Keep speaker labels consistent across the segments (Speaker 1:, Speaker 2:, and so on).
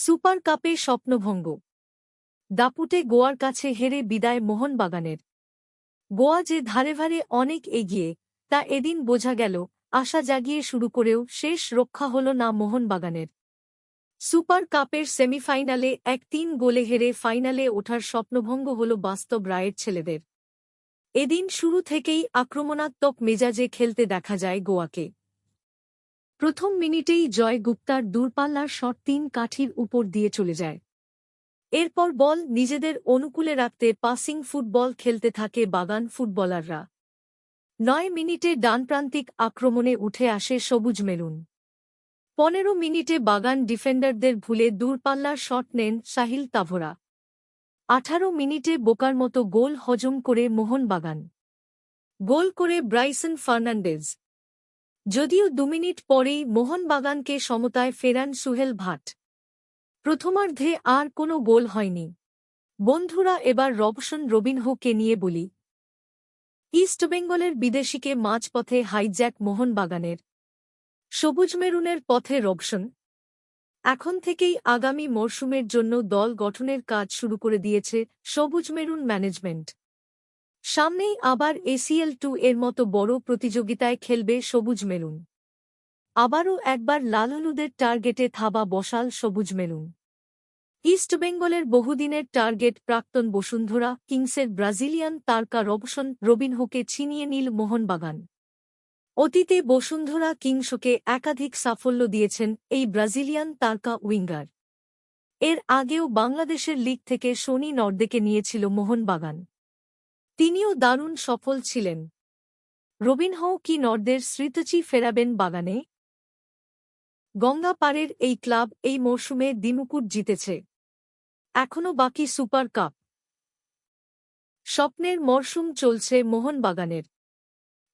Speaker 1: Super কাপে স্বপ্নভঙ্গ। দাপুটে গোয়ার কাছে হেরে বিদায় মোহনবাগানের। গোয়া যে ধারে ভারে অনেক এগিয়ে, তা এদিন বোঝা গেল, আশা জাগিয়ে শুরু করেও শেষ রক্ষা হল না মোহনবাগানের। সুপার কাপের সেমিফাইনালে এক তিন গোলে হেরে ফাইনালে ওঠার স্বপ্নভঙ্গ হল বাস্তব রায়ের ছেলেদের। এদিন শুরু থেকেই আক্রমণাত্মক মেজাজে খেলতে দেখা যায় গোয়াকে। প্রথম মিনিটেই জয় গুপ্তার দূরপাল্লার শট তিন কাঠির উপর দিয়ে চলে যায়। এরপর বল নিজেদের অনুকূলে রাখতে পাসিং ফুটবল খেলতে থাকে বাগান ফুটবলাররা নয় মিনিটে ডানপ্রান্তিক আক্রমণে উঠে আসে সবুজ মেরুন। পনেরো মিনিটে বাগান ডিফেন্ডারদের ভুলে দূরপাল্লার শট নেন সাহিল তাভরা। আঠারো মিনিটে বোকার মতো গোল হজম করে মোহনবাগান। গোল করে ব্রাইসন ফার্নান্ডেজ যদিও দু মিনিট পরেই মোহনবাগানকে সমতায় ফেরান সুহেল ভাট। প্রথমার্ধে আর কোনো গোল হয়নি। বন্ধুরা, এবার রবসন রবিনহোকে নিয়ে বলি। ইস্টবেঙ্গলের বিদেশিকে মাঝপথে হাইজ্যাক মোহনবাগানের। সবুজ মেরুনের পথে রবসন এখন থেকেই আগামী মরশুমের জন্য দল গঠনের কাজ শুরু করে দিয়েছে সবুজ মেরুন ম্যানেজমেন্ট। সামনেই আবার এসিএল টু এর মতো বড় প্রতিযোগিতায় খেলবে সবুজ মেরুন। আবারও একবার লাল হলুদের টার্গেটে থাবা বসাল সবুজ মেরুন। ইস্টবেঙ্গলের বহুদিনের টার্গেট প্রাক্তন বসুন্ধরা কিংসের ব্রাজিলিয়ান তারকা রবসন রবিনহোকে ছিনিয়ে নীল মোহনবাগান। অতীতে বসুন্ধরা কিংসকে একাধিক সাফল্য দিয়েছেন এই ব্রাজিলিয়ান তারকা উইঙ্গার। এর আগেও বাংলাদেশের লিগ থেকে শনি নর্দেকে নিয়েছিল মোহনবাগান। তিনিও দারুণ সফল ছিলেন। রবিন রবিনহও কি নর্দের স্মৃতচি ফেরাবেন বাগানে? গঙ্গা পাড়ের এই ক্লাব এই মরশুমে দিমুকুট জিতেছে। এখনও বাকি সুপার কাপ। স্বপ্নের মরশুম চলছে মোহনবাগানের।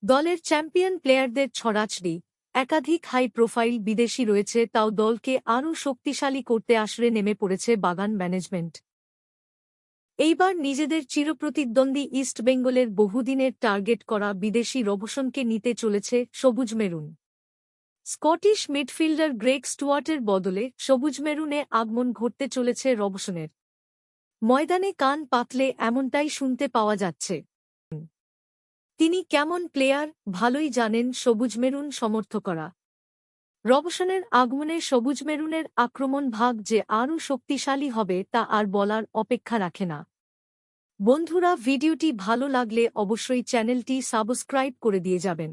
Speaker 1: দলের চ্যাম্পিয়ন প্লেয়ারদের ছড়াছড়ি, একাধিক হাই প্রোফাইল বিদেশি রয়েছে তাও দলকে আরও শক্তিশালী করতে আশ্রে নেমে পড়েছে বাগান ম্যানেজমেন্ট। এইবার নিজেদের চিরপ্রতিদ্বন্দ্বী ইস্টবেঙ্গলের বহুদিনের টার্গেট করা বিদেশি রবসনকে নিতে চলেছে সবুজ মেরুন। স্কটিশ মিডফিল্ডার গ্রেগ স্টুয়ার্টের বদলে সবুজ মেরুনে আগমন ঘটতে চলেছে রবসনের ময়দানে কান পাতলে এমনটাই শুনতে পাওয়া যাচ্ছে। তিনি কেমন প্লেয়ার ভালোই জানেন সবুজ মেরুন সমর্থকরা। রবসনের আগমনে সবুজ মেরুনের আক্রমণ ভাগ যে আরও শক্তিশালী হবে তা আর বলার অপেক্ষা রাখে না। বন্ধুরা, ভিডিওটি ভালো লাগলে অবশ্যই চ্যানেলটি সাবস্ক্রাইব করে দিয়ে যাবেন।